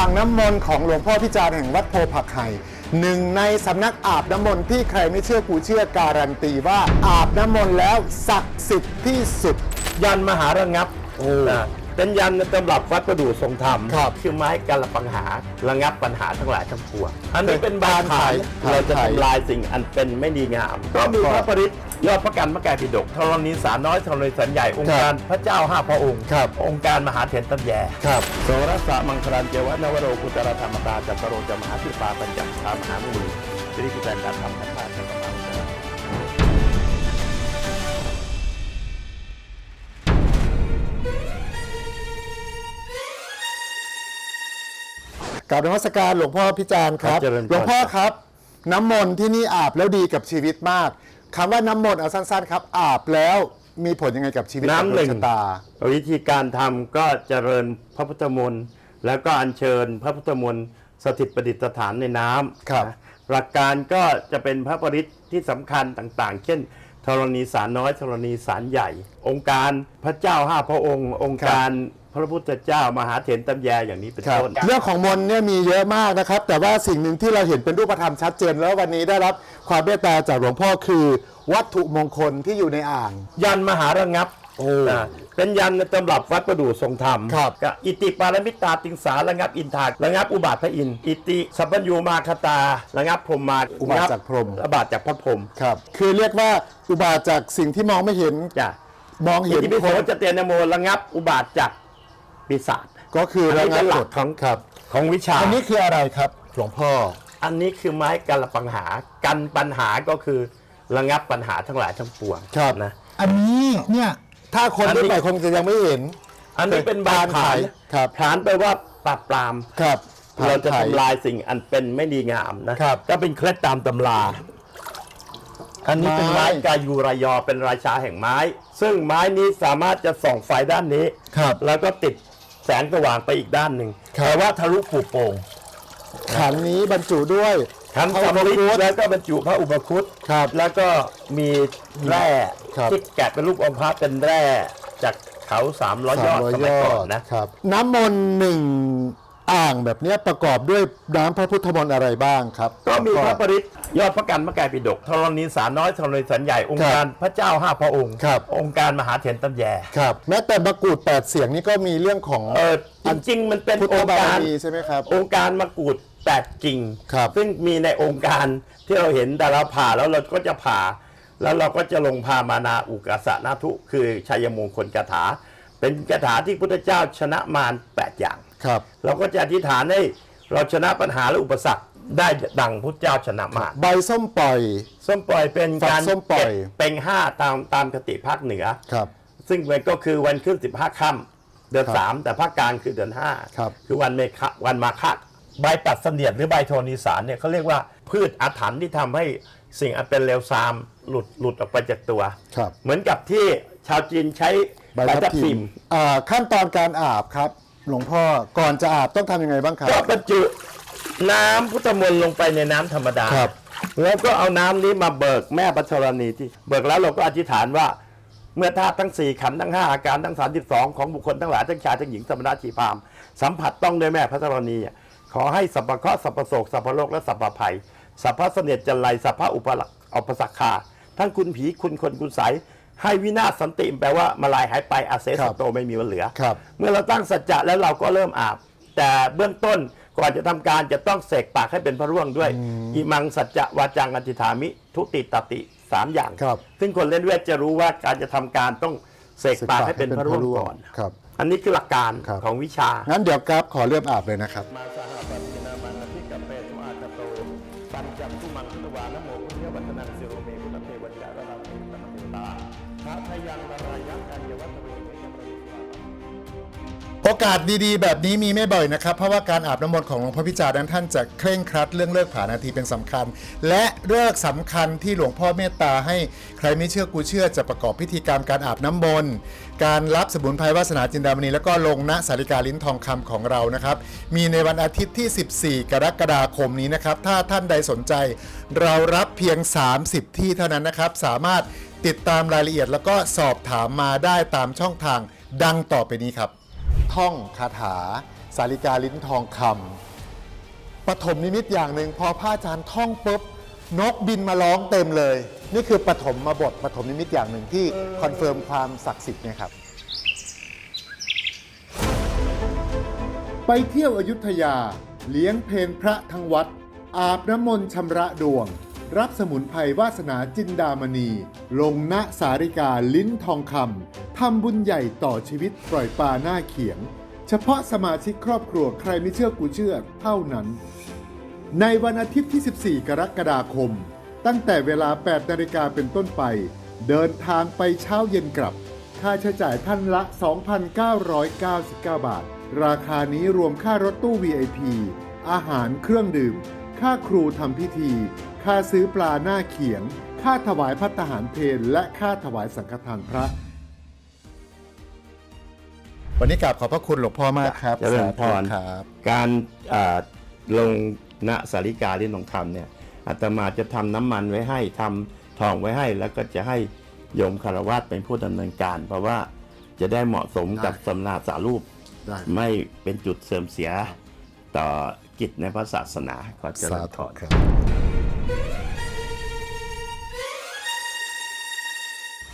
อ่างน้ำมนต์ของหลวงพ่อพิจารณ์แห่งวัดโพผักไห่หนึ่งในสำนักอาบน้ำมนต์ที่ใครไม่เชื่อกูเชื่อการันตีว่าอาบน้ำมนต์แล้วศักดิ์สิทธิ์ที่สุด ยันมหาระงับโอ้นะ เป็นยันในตำรับวัดประดู่ทรงธรรมครับคือไม้กาลปังหาระงับปัญหาทั้งหลายทั้งปวงอันนี้เป็นบานขาขายยขายเราจะขายทำลายสิ่งอันเป็นไม่ดีงาม ก็มีพระปริศยอดพระกันพระกายปิฎกธรณีสารน้อยธรณีสารใหญ่องค์การพระเจ้าห้าพระองค์ครับองค์การมหาเถรตัญแยครับโสรสะมังคลันเจวะนวโรกุตรธรรมตาจัตโรจมหาสิปาปัญจชามหามุนีสิริกุจันการทำพระธาตุพระ กราบนมัสการหลวงพ่อพิจารณ์ครับ ครับเจริญพร หลวงพ่อครับ น้ำมนต์ที่นี่อาบแล้วดีกับชีวิตมากคำว่าน้ำมนต์เอาสั้นๆครับ อาบแล้วมีผลยังไงกับชีวิตน้ำหนึ่งกับดวชะตา วิธีการทำก็เจริญพระพุทธมนต์แล้วก็อัญเชิญพระพุทธมนต์สถิตประดิษฐานในน้ำครับนะหลักการก็จะเป็นพระปริศที่สำคัญต่างๆ เช่น ธรณีสารน้อยธรณีสารใหญ่องค์การพระเจ้าห้าพระองค์ องค์การพระพุทธเจ้ามหาเถรตำแยอย่างนี้เป็นครับต้น เรื่องของมนต์เนี่ยมีเยอะมากนะครับ แต่ว่าสิ่งหนึ่งที่เราเห็นเป็นรูปธรรมชัดเจน แล้ววันนี้ได้รับความเมตตาจากหลวงพ่อคือ วัตถุมงคลที่อยู่ในอ่าง ยันมหาระงับโอ้นะเป็นยันในตำรับวัดประดู่ทรงธรรมครับกับอิติปารมิตาติงสาระงับอินทาระงับอุบาทพระอินทร์อิติสัพพัญญูมาคตาระงับพรหมมาอุบาทจากพรหมอุบาทจากพระพรหมครับ คือเรียกว่าอุบาทจากสิ่งที่มองไม่เห็นจ้ะ มองอิเห็นติปิคโสนจะเตียนโมระงับอุบาทจากปีศาจ ก็คืออันระนี้งัเป็บนหลัก กฎของครับ ของวิชา อันนี้คืออะไรครับ หลวงพ่อ อันนี้คือไม้กันปัญหา กันปัญหาก็คือระงับปัญหาทั้งหลายทั้งปวงครับ นะ อันนี้เนี่ย ถ้าคนอันนี้ รุ่นใหม่คงจะยังไม่เห็น อันนี้เป็นบานผานครับผานแปลว่าปราบปราม ครับเราจะผ่นไทยทำลายสิ่งอันเป็นไม่ดีงามนะครับ ก็เป็นเคล็ดตามตำรา อันนี้เป็นไม้ไม้ กายูรายอเป็นราชาแห่งไม้ ซึ่งไม้นี้สามารถจะส่องไฟด้านนี้ ครับ แล้วก็ติดแสงสว่างไปอีกด้านหนึ่งครับ แต่ว่าทะลุปูโป่งขันนี้บรรจุด้วยขันพระสำริดอุปคุตแล้วก็บรรจุพระอุปคุตครับ แล้วก็มีแร่ครับ ที่แกะเป็นรูปองค์พระเป็นแร่จากเขาสามร้อยยอดสมัยก่อนนะ ครับ น้ำมนต์หนึ่ง อ่างแบบเนี้ยประกอบด้วยน้ำพระพุทธมนต์อะไรบ้างครับก็มีพระปก็ริศยอดพระกันพระกายปิฎกธรณีสารน้อยธรณีสารใหญ่องค์การพระเจ้าห้าพระองค์ ครับองค์การมหาเถรตัญแยครับแม้แต่มะกรูดแปดเสียงนี่ก็มีเรื่องของเออจริงๆมันเป็นพุทธองค์บารการมีใช่ไหมครับ องค์การมกุฎแปดกิ่ง ครับ ซึ่งมีในองค์การที่เราเห็นแต่เราผ่าแล้วเราก็จะผ่า แล้วเราก็จะลงพามานาอุกาสะนาทุคือชัยมงคลคาถา เป็นคาถาที่พุทธเจ้าชนะมารแปดอย่าง ครับ เราก็จะอธิษฐานให้เราชนะปัญหาและอุปสรรคได้ดังพุทธเจ้าชนะมารใบส้มปล่อย ส้มปล่อยเป็นฝักการส้มปล่อย เก็บเป็นห้าตามตามคติภาคเหนือ ครับ ซึ่งมันก็คือวันขึ้น15ค่ำเดือนครับสามแต่ภาคกลางคือเดือนห้าครับ คือวันเมฆะวันมาฆะใบปัดเสนียดหรือใบโทนิสารเนี่ยเขาเรียกว่าพืชอาถรรพ์ที่ทำให้สิ่งอันเป็นเลวทรามหลุดหลุดออกไปจากตัว ครับเหมือนกับที่ชาวจีนใช้ใบทับทิมอ่าขั้นตอนการอาบครับ หลวงพ่อก่อนจะอาบต้องทำยังไงบ้างครับ ก็บรรจุน้ำพุทธมนต์ลงไปในน้ำธรรมดา ครับ แล้วก็เอาน้ำนี้มาเบิกแม่ปัชรณีที่ เบิกแล้วเราก็อธิษฐานว่า เมื่อธาตุทั้ง4ขันธ์ทั้ง5อาการทั้ง32ของบุคคลทั้งหลายทั้งชายทั้งหญิงสมณะชีพรามสัมผัสต้องด้วยแม่พระธรณีอะขอให้สัพพะเคราะห์สัพพะโศกสัพพะโลกและสัพพะภัยสัพพะเสนียดจันไรสัพพะอุปลักอุปสักขาทั้งคุณผีคุณคนคุณใสย ให้วินาศสันติแปลว่ามาลายหายไปอาเซครัสบโตไม่มีวันเหลือ ครับ เมื่อเราตั้งสัจจะแล้วเราก็เริ่มอาบ แต่เบื้องต้นก่อนจะทำการจะต้องเสกปากให้เป็นพระร่วงด้วยอิมังสัจจะวาจังอธิษฐามิ ทุติตติสามอย่าง ครับ ซึ่งคนเล่นเวทจะรู้ว่าการจะทำการต้องเสกปากให้เป็นพระร่วงก่อน ครับ อันนี้คือหลักการครับ ของวิชา งั้นเดี๋ยวครับขอเริ่มอาบเลยนะครับ มาสห ยังนรายังกันยวัตเวเมจประยุทธาโอกาสดีๆ แบบนี้มีไม่บ่อยนะครับ เพราะว่าการอาบน้ำมนต์ของหลวงพ่อพิจารณ์นั้นท่านจะเคร่งครัดเรื่องเลิกผานาทีเป็นสำคัญ และเลิกสำคัญที่หลวงพ่อเมตตาให้ใครไม่เชื่อกูเชื่อจะประกอบพิธีกรรมการอาบน้ำมนต์การรับสมุนไพรวาสนาจินดามณีแล้วก็ลงณสาริกาลิ้นทองคำของเรานะครับ มีในวันอาทิตย์ที่ 14 กรกฎาคมนี้นะครับ ถ้าท่านใดสนใจ เรารับเพียง 30 ที่เท่านั้นนะครับ สามารถ ติดตามรายละเอียดแล้วก็สอบถามมาได้ตามช่องทางดังต่อไปนี้ครับ ท่องคาถา สาริกาลิ้นทองคำปฐมนิมิตอย่างหนึ่งพอพระอาจารย์ท่องปุ๊บนกบินมาร้องเต็มเลย นี่คือปฐมมาบทปฐมนิมิตอย่างหนึ่งที่คอนเฟิร์มความศักดิ์สิทธิ์เนี่ยครับ ไปเที่ยวอยุธยา เลี้ยงเพลพระทั้งวัด อาบน้ำมนต์ชำระดวง รับสมุนไพรวาสนาจินดามณี ลงณสาริกาลิ้นทองคำทำบุญใหญ่ต่อชีวิตปล่อยปลาหน้าเขียง เฉพาะสมาชิกครอบครัวใครไม่เชื่อกูเชื่อเท่านั้น ในวันอาทิตย์ที่ 14 กรกฎาคม ตั้งแต่เวลา 8 นาฬิกาเป็นต้นไป เดินทางไปเช้าเย็นกลับ ค่าใช้จ่ายท่านละ 2,999 บาท ราคานี้รวมค่ารถตู้ VIP อาหารเครื่องดื่ม ค่าครูทำพิธี ค่าซื้อปลาหน้าเขียง ค่าถวายพัตตาหารเพลและค่าถวายสังฆทานพระ วันนี้กราบขอบพระคุณหลวงพ่อมากครับเจริญพรครับ การอ่าลงณสาริกาลิ้นทองคำเนี่ยอาตมาจะทำน้ำมันไว้ให้ทำทองไว้ให้ แล้วก็จะให้โยมคารวะเป็นผู้ดำเนินการ เพราะว่าจะได้เหมาะสมกับได้สำนาสารูป ได้ ไม่เป็นจุดเสื่อมเสียต่อ กิจในพระศาสนาขอเจริญพร